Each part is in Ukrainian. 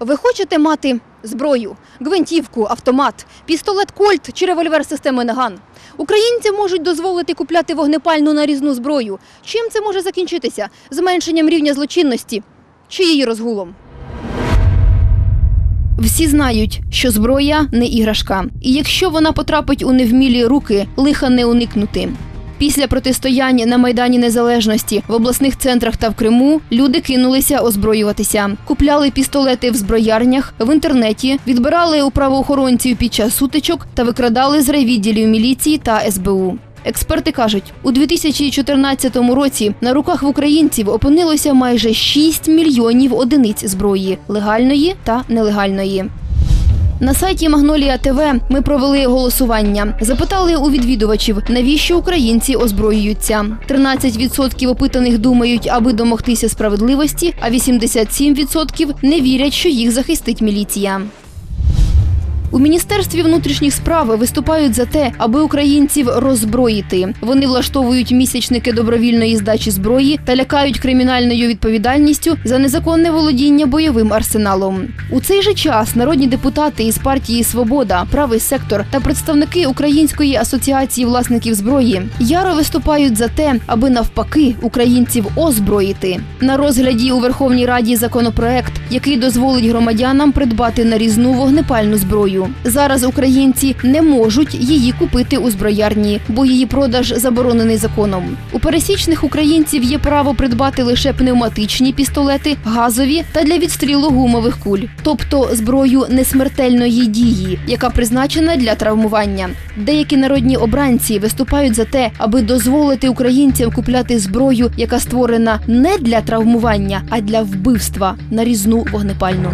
Ви хочете мати зброю, гвинтівку, автомат, пістолет Кольт чи револьвер системи Наган? Українці можуть дозволити купляти вогнепальну нарізну зброю. Чим це може закінчитися? Зменшенням рівня злочинності чи її розгулом? Всі знають, що зброя не іграшка, і якщо вона потрапить у невмілі руки, лиха не уникнути. Після протистоянь на майдані Незалежності в обласних центрах та в Криму люди кинулися озброюватися, купляли пістолети в зброярнях, в інтернеті, відбирали у правоохоронців під час сутичок та викрадали з райвідділів міліції та СБУ. Експерти кажуть, у 2014 році на руках в українців опинилося майже 6 мільйонів одиниць зброї легальної та нелегальної. На сайті Магнолія ТВ ми провели голосування. Запитали у відвідувачів, навіщо українці озброюються. 13% опитаних думають, аби домогтися справедливості, а 87% не вірять, що їх захистить міліція. У міністерстві внутрішніх справ виступають за те, аби українців роззброїти. Вони влаштовують місячники добровільної здачі зброї та лякають кримінальною відповідальністю за незаконне володіння бойовим арсеналом. У цей же час народні депутати із партії Свобода, правий сектор та представники Української асоціації власників зброї яро виступають за те, аби навпаки українців озброїти. На розгляді у Верховній Раді законопроект, який дозволить громадянам придбати нарізну вогнепальну зброю. Зараз українці не можуть її купити у зброярні, бо її продаж заборонений законом. У пересічних українців є право придбати лише пневматичні пістолети, газові та для відстрілу гумових куль, тобто зброю несмертельної дії, яка призначена для травмування. Деякі народні обранці виступають за те, аби дозволити українцям купляти зброю, яка створена не для травмування, а для вбивства нарізну вогнепальну.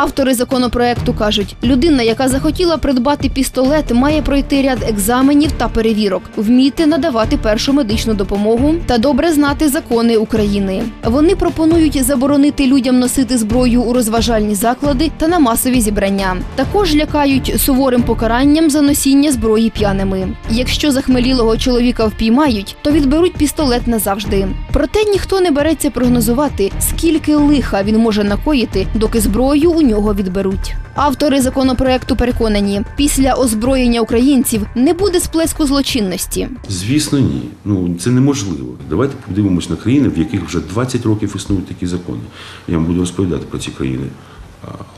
Автори законопроекту кажуть, людина, яка захотіла придбати пістолет, має пройти ряд екзаменів та перевірок, вміти надавати першу медичну допомогу та добре знати закони України. Вони пропонують заборонити людям носити зброю у розважальні заклади та на масові зібрання. Також лякають суворим покаранням за носіння зброї п'яними. Якщо захмелілого чоловіка впіймають, то відберуть пістолет назавжди. Проте ніхто не береться прогнозувати, скільки лиха він може накоїти, доки зброю у нього відберуть. Автори законопроекту переконані, після озброєння українців не буде сплеску злочинності. Звісно, ні. Ну це неможливо. Давайте подивимось на країни, в яких вже 20 років існують такі закони. Я вам буду розповідати про ці країни: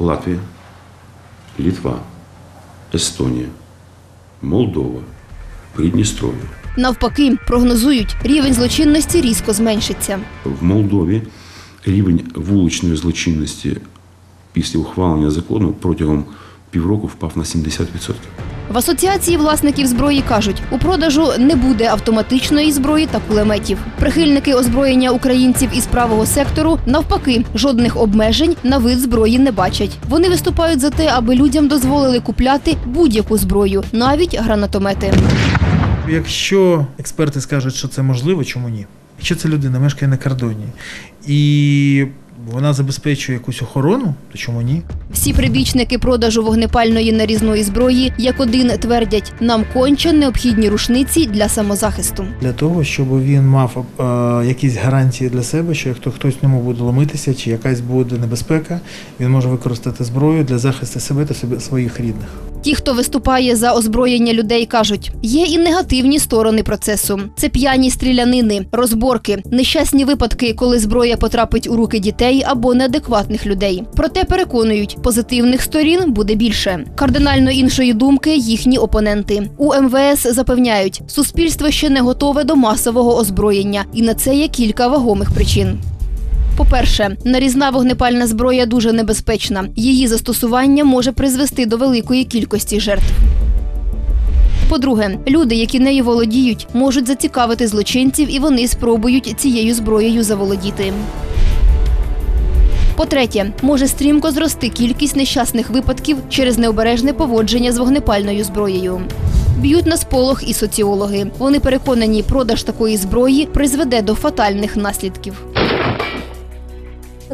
Латвія, Літва, Естонія, Молдова, Придністров'я. Навпаки, прогнозують, рівень злочинності різко зменшиться. В Молдові рівень вуличної злочинності після ухвалення закону протягом півроку впав на 70%. В асоціації власників зброї кажуть, у продажу не буде автоматичної зброї та кулеметів. Прихильники озброєння українців із правого сектору навпаки жодних обмежень на вид зброї не бачать. Вони виступають за те, аби людям дозволили купляти будь-яку зброю, навіть гранатомети. Якщо експерти скажуть, що це можливо, чому ні? Якщо ця людина мешкає на кордоні і вона забезпечує якусь охорону, то чому ні? Всі прибічники продажу вогнепальної нарізної зброї як один твердять, нам конче необхідні рушниці для самозахисту. Для того, щоб він мав е, якісь гарантії для себе, що якщо хтось в ньому буде ломитися, чи якась буде небезпека, він може використати зброю для захисту себе та своїх рідних. Ті, хто виступає за озброєння людей, кажуть, є і негативні сторони процесу. Це п'яні стрілянини, розборки, нещасні випадки, коли зброя потрапить у руки дітей або неадекватних людей. Проте переконують, позитивних сторін буде більше. Кардинально іншої думки їхні опоненти. У МВС запевняють, суспільство ще не готове до масового озброєння, і на це є кілька вагомих причин. По-перше, нарізна вогнепальна зброя дуже небезпечна. Її застосування може призвести до великої кількості жертв. По-друге, люди, які нею володіють, можуть зацікавити злочинців і вони спробують цією зброєю заволодіти. По-третє, може стрімко зрости кількість нещасних випадків через необережне поводження з вогнепальною зброєю. Б'ють на сполох і соціологи. Вони переконані, продаж такої зброї призведе до фатальних наслідків.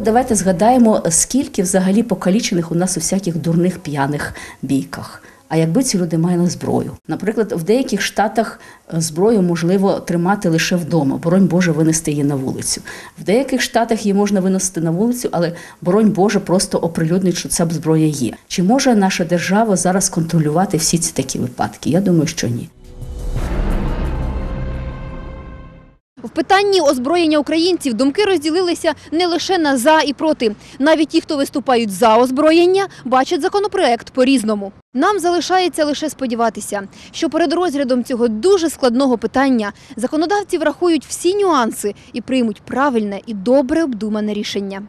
Давайте згадаємо, скільки взагалі покалічених у нас у всяких дурних п'яних бійках. А якби ці люди мали зброю, наприклад, в деяких штатах е, зброю можливо тримати лише вдома, боронь Боже, винести її на вулицю. В деяких штатах її можна виносити на вулицю, але боронь Боже просто оприлюднить, що ця зброя є. Чи може наша держава зараз контролювати всі ці такі випадки? Я думаю, що ні. В питанні озброєння українців думки розділилися не лише на за і проти. Навіть ті, хто виступають за озброєння, бачать законопроект по-різному. Нам залишається лише сподіватися, що перед розглядом цього дуже складного питання законодавці врахують всі нюанси і приймуть правильне і добре обдумане рішення.